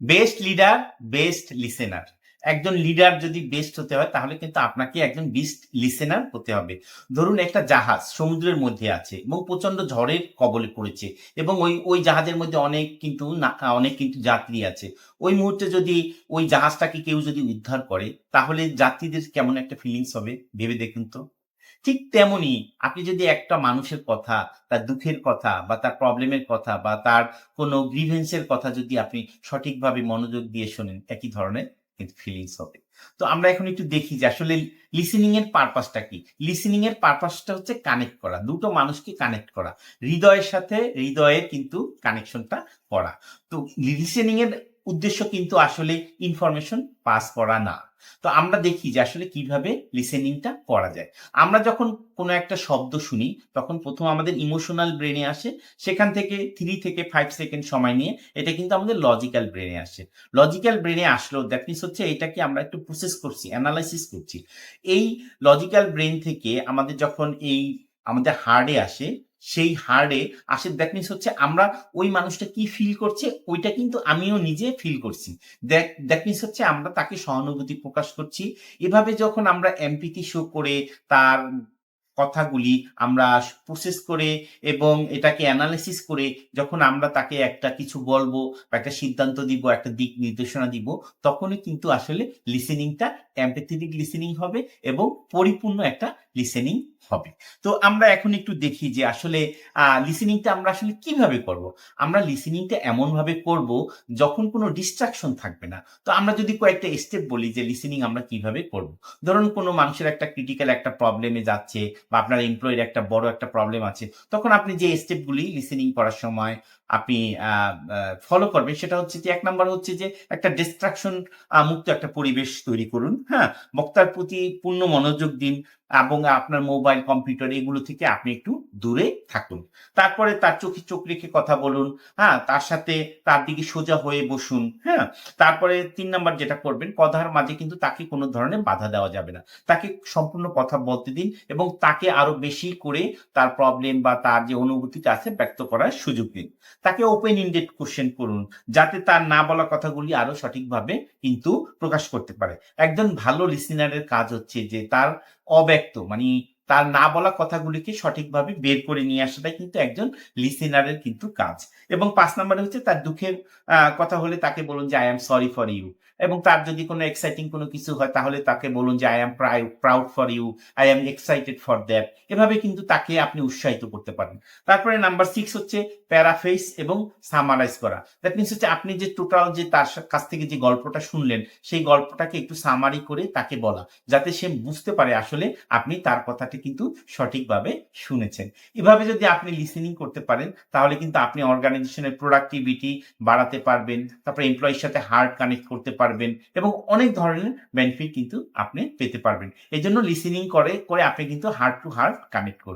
Best leader best listener একজন leader যদি best হতে হয়, তাহলে কিন্তু আপনাকে একজন বেস্ট লিসেনার হতে হবে। ধরুন একটা জাহাজ সমুদ্রের মধ্যে আছে এবং প্রচণ্ড ঝড়ের কবলে পড়েছে এবং ওই ওই জাহাজের মধ্যে অনেক কিন্তু অনেক কিন্তু যাত্রী আছে। ওই মুহূর্তে যদি ওই জাহাজটাকে কেউ যদি উদ্ধার করে, তাহলে যাত্রীদের কেমন একটা ফিলিংস হবে? ভেবে দেখুন তো। ঠিক তেমনি আপনি যদি একটা মানুষের কথা, তার দুঃখের কথা বা তার প্রবলেমের কথা বা তার কোনো গ্রিভেন্সের কথা যদি আপনি সঠিকভাবে মনোযোগ দিয়ে শোনেন, একই ধরনের কিন্তু ফিলিংস হবে। তো আমরা এখন একটু দেখি যে আসলে লিসেনিং এর পারপাসটা কি? লিসেনিং এর পারপাসটা হচ্ছে কানেক্ট করা, দুটো মানুষকে কানেক্ট করা, হৃদয়ের সাথে হৃদয়ের কিন্তু কানেকশনটা করা। তো লিসেনিং এর উদ্দেশ্য কিন্তু আসলে ইনফরমেশন পাস করা না। তো আমরা দেখি যে আসলে কীভাবে লিসেনিংটা করা যায়। আমরা যখন কোনো একটা শব্দ শুনি, তখন প্রথম আমাদের ইমোশনাল ব্রেনে আসে, সেখান থেকে থ্রি থেকে ফাইভ সেকেন্ড সময় নিয়ে এটা কিন্তু আমাদের লজিক্যাল ব্রেনে আসে। লজিক্যাল ব্রেনে আসলো দ্যাট মিনস হচ্ছে এটাকে আমরা একটু প্রসেস করছি অ্যানালাইসিস করছি। এই লজিক্যাল ব্রেন থেকে আমাদের যখন এই আমাদের হার্ডে আসে সেই হার্ডে আসে। দ্যাট মিনস হচ্ছে আমরা ওই মানুষটা কি ফিল করছে? ওইটা কিন্তু আমিও নিজে ফিল করছি। দ্যাট মিনস হচ্ছে আমরা তাকে সহানুভূতি প্রকাশ করছি। এভাবে যখন আমরা এমপিটি শো করে তার কথাগুলি আমরা প্রসেস করে এবং এটাকে অ্যানালিসিস করে যখন আমরা তাকে একটা কিছু বলব বা একটা সিদ্ধান্ত দিব, একটা দিক নির্দেশনা দিব, তখনই কিন্তু আসলে লিসেনিংটা এমপ্যাথেটিক লিসেনিং হবে এবং পরিপূর্ণ একটা লিসেনিং হবে। তো আমরা এখন একটু দেখি যে আসলে লিসেনিংটা আমরা আসলে কীভাবে করব? আমরা লিসেনিংটা এমন ভাবে করব যখন কোনো ডিস্ট্রাকশন থাকবে না। তো আমরা যদি কয়েকটা স্টেপ বলি যে লিসেনিং আমরা কীভাবে করব? ধরুন কোনো মানুষের একটা ক্রিটিক্যাল একটা প্রবলেমে যাচ্ছে বা আপনার এমপ্লয়ের একটা বড় একটা প্রবলেম আছে, তখন আপনি যে স্টেপগুলি লিসেনিং করার সময় আপনি ফলো করবেন সেটা হচ্ছে যে এক নাম্বার হচ্ছে যে একটা ডিস্ট্রাকশন মুক্ত একটা পরিবেশ তৈরি করুন। হ্যাঁ? বক্তার প্রতি পূর্ণ মনোযোগ দিন এবং আপনার মোবাইল কম্পিউটার এগুলো থেকে আপনি একটু দূরে থাকুন। তারপরে তার চোখে চোখ রেখে কথা বলুন হ্যাঁ তার সাথে তার দিকে সোজা হয়ে বসুন হ্যাঁ। তারপরে তিন নাম্বার যেটা করবেন, কথার মাঝে কিন্তু তাকে কোনো ধরনের বাধা দেওয়া যাবে না। তাকে সম্পূর্ণ কথা বলতে দিন এবং তাকে আরও বেশি করে তার প্রবলেম বা তার যে অনুভূতিটা আছে ব্যক্ত করার সুযোগ দিন। তাকে ওপেন ইন্ডেড কোশ্চেন করুন, যাতে তার না বলা কথাগুলি আরও সঠিকভাবে কিন্তু প্রকাশ করতে পারে। একজন ভালো লিসেনারের কাজ হচ্ছে যে তার অব্যক্ত মানে তার না বলা কথাগুলিকে সঠিকভাবে বের করে নিয়ে আসাটাই কিন্তু একজন লিসেনারের কিন্তু কাজ। এবং পাঁচ নম্বরে হচ্ছে তার দুঃখের কথা হলে তাকে বলুন যে I am sorry for you এবং তার যদি কোনো এক্সাইটিং কোনো কিছু হয়, তাহলে তাকে বলুন যে I am proud for you I am excited for that এভাবে কিন্তু তাকে আপনি উৎসাহিত করতে পারেন। তারপরে নাম্বার সিক্স হচ্ছে প্যারাফেস এবং সামারাইজ করা। দ্যাট মিনস হচ্ছে আপনি যে টোটাল যে তার কাছ থেকে যে গল্পটা শুনলেন, সেই গল্পটাকে একটু সামারি করে তাকে বলা, যাতে সে বুঝতে পারে আসলে আপনি তার কথাটি কিন্তু সঠিকভাবে শুনেছেন। এভাবে যদি আপনি লিসেনিং করতে পারেন, তাহলে কিন্তু আপনি অর্গানাইজেশনের প্রোডাক্টিভিটি বাড়াতে পারবেন, তারপরে এমপ্লয়ির সাথে হার্ড কানেক্ট করতে পারবেন এবং অনেক ধরনের বেনিফিট কিন্তু আপনি পেতে পারবেন। এই জন্য লিসেনিং করে করে আপনি কিন্তু হার্ড টু হার্ড কানেক্ট করবেন।